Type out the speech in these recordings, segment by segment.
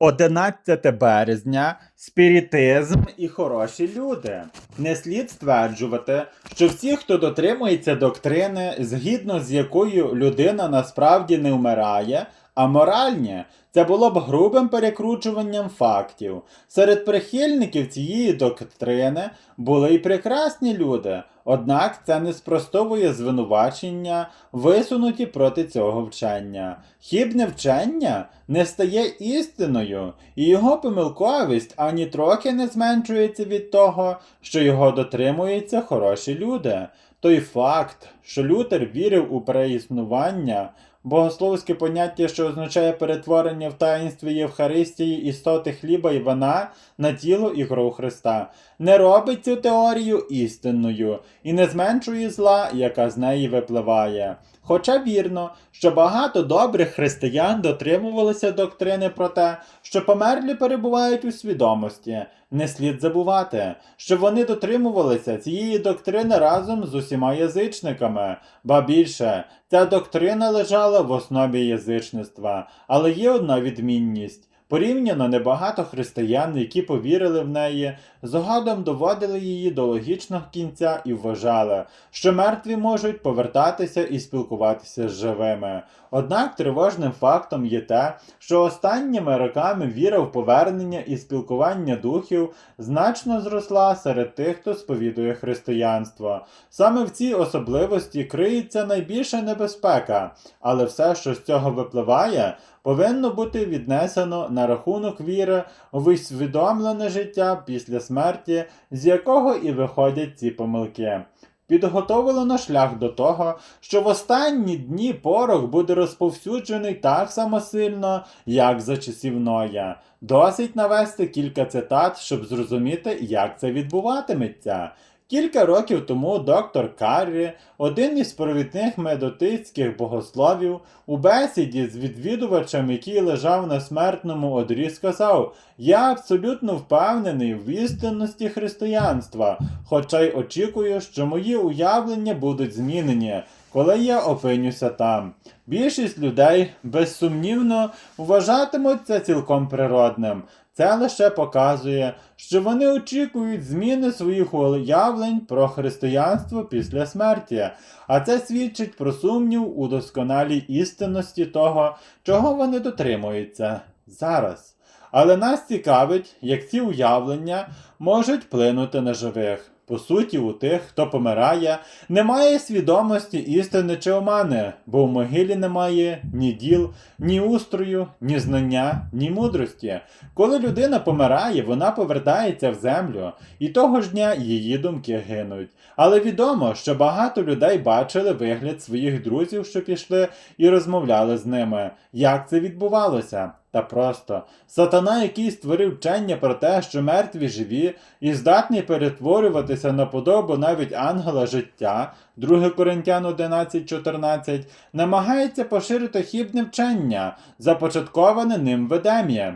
11 березня, спіритизм і хороші люди. Не слід стверджувати, що всі, хто дотримується доктрини, згідно з якою людина насправді не вмирає, а моральні, це було б грубим перекручуванням фактів. Серед прихильників цієї доктрини були й прекрасні люди, однак це не спростовує звинувачення, висунуті проти цього вчення. Хібне вчення не стає істиною, і його помилковість ані трохи не зменшується від того, що його дотримуються хороші люди. Той факт, що Лютер вірив у переіснування, богословське поняття, що означає перетворення в таїнстві Євхаристії істоти хліба і вина на тіло і кров Христа, не робить цю теорію істинною і не зменшує зла, яка з неї випливає. Хоча вірно, що багато добрих християн дотримувалися доктрини про те, що померлі перебувають у свідомості, не слід забувати, що вони дотримувалися цієї доктрини разом з усіма язичниками, ба більше, ця доктрина лежала в основі язичництва, але є одна відмінність. Порівняно небагато християн, які повірили в неї, згодом доводили її до логічного кінця і вважали, що мертві можуть повертатися і спілкуватися з живими. Однак тривожним фактом є те, що останніми роками віра в повернення і спілкування духів значно зросла серед тих, хто сповідує християнство. Саме в цій особливості криється найбільша небезпека, але все, що з цього випливає, повинно бути віднесено на рахунок віри в усвідомлене життя після смерті, з якого і виходять ці помилки. Підготовлено шлях до того, що в останні дні порох буде розповсюджений так само сильно, як за часів Ноя. Досить навести кілька цитат, щоб зрозуміти, як це відбуватиметься. Кілька років тому доктор Каррі, один із провідних медотицьких богословів, у бесіді з відвідувачем, який лежав на смертному одрі, сказав: Я абсолютно впевнений в істинності християнства, хоча й очікую, що мої уявлення будуть змінені, коли я опинюся там. Більшість людей безсумнівно вважатимуть це цілком природним. Це лише показує, що вони очікують зміни своїх уявлень про християнство після смерті, а це свідчить про сумнів у досконалій істинності того, чого вони дотримуються зараз. Але нас цікавить, як ці уявлення можуть вплинути на живих. По суті, у тих, хто помирає, немає свідомості істини чи омани, бо в могилі немає ні діл, ні устрою, ні знання, ні мудрості. Коли людина помирає, вона повертається в землю, і того ж дня її думки гинуть. Але відомо, що багато людей бачили вигляд своїх друзів, що пішли, і розмовляли з ними. Як це відбувалося? Та просто сатана, який створив вчення про те, що мертві живі, і здатний перетворюватися на подобу навіть ангела життя, 2 Коринтян 11.14, намагається поширити хібне вчення, започатковане ним в Едемі.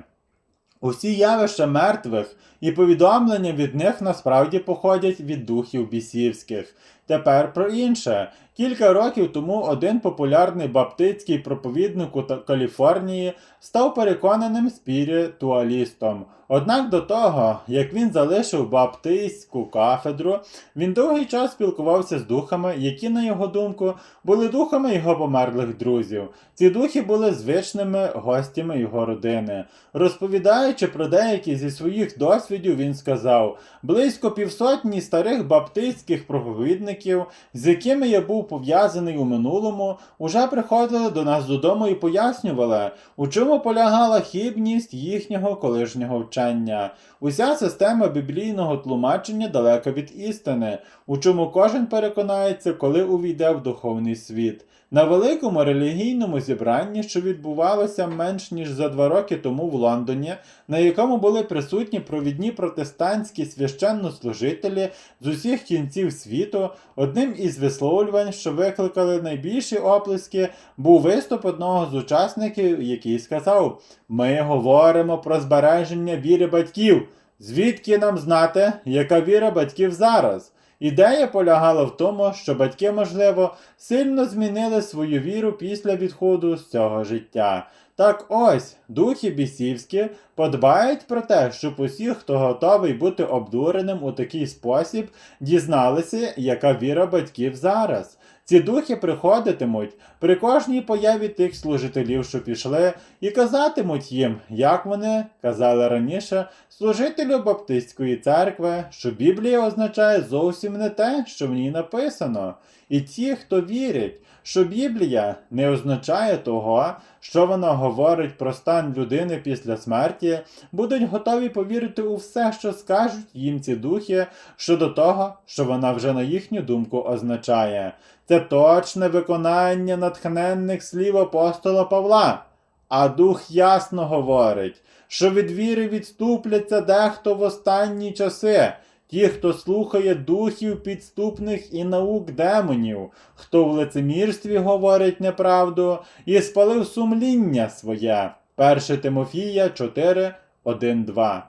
Усі явища мертвих і повідомлення від них насправді походять від духів бісівських. Тепер про інше. Кілька років тому один популярний баптистський проповідник у Каліфорнії став переконаним спіритуалістом. Однак до того, як він залишив баптистську кафедру, він довгий час спілкувався з духами, які, на його думку, були духами його померлих друзів. Ці духи були звичними гостями його родини. Розповідаючи про деякі зі своїх досвідів, він сказав: близько півсотні старих баптистських проповідників, з якими я був пов'язаний у минулому, уже приходили до нас додому і пояснювали, у чому полягала хибність їхнього колишнього вчення. Уся система біблійного тлумачення далека від істини, у чому кожен переконається, коли увійде в духовний світ. На великому релігійному зібранні, що відбувалося менш ніж за два роки тому в Лондоні, на якому були присутні провідні протестантські священнослужителі з усіх кінців світу, одним із висловлювань, що викликали найбільші оплески, був виступ одного з учасників, який сказав: Ми говоримо про збереження віри батьків. Звідки нам знати, яка віра батьків зараз? Ідея полягала в тому, що батьки, можливо, сильно змінили свою віру після відходу з цього життя. Та Так ось, духи бісівські подбають про те, щоб усі, хто готовий бути обдуреним у такий спосіб, дізналися, яка віра батьків зараз. Ці духи приходитимуть при кожній появі тих служителів, що пішли, і казатимуть їм, як вони казали раніше, служителю Баптистської церкви, що Біблія означає зовсім не те, що в ній написано. І ті, хто вірять, що Біблія не означає того, що вона говорить про стан людини після смерті, будуть готові повірити у все, що скажуть їм ці духи щодо того, що вона вже на їхню думку означає. Це точне виконання натхненних слів апостола Павла. А дух ясно говорить, що від віри відступляться дехто в останні часи. Ті, хто слухає духів підступних і наук демонів, хто в лицемірстві говорить неправду і спалив сумління своє. 1 Тимофія 4, 1, 2.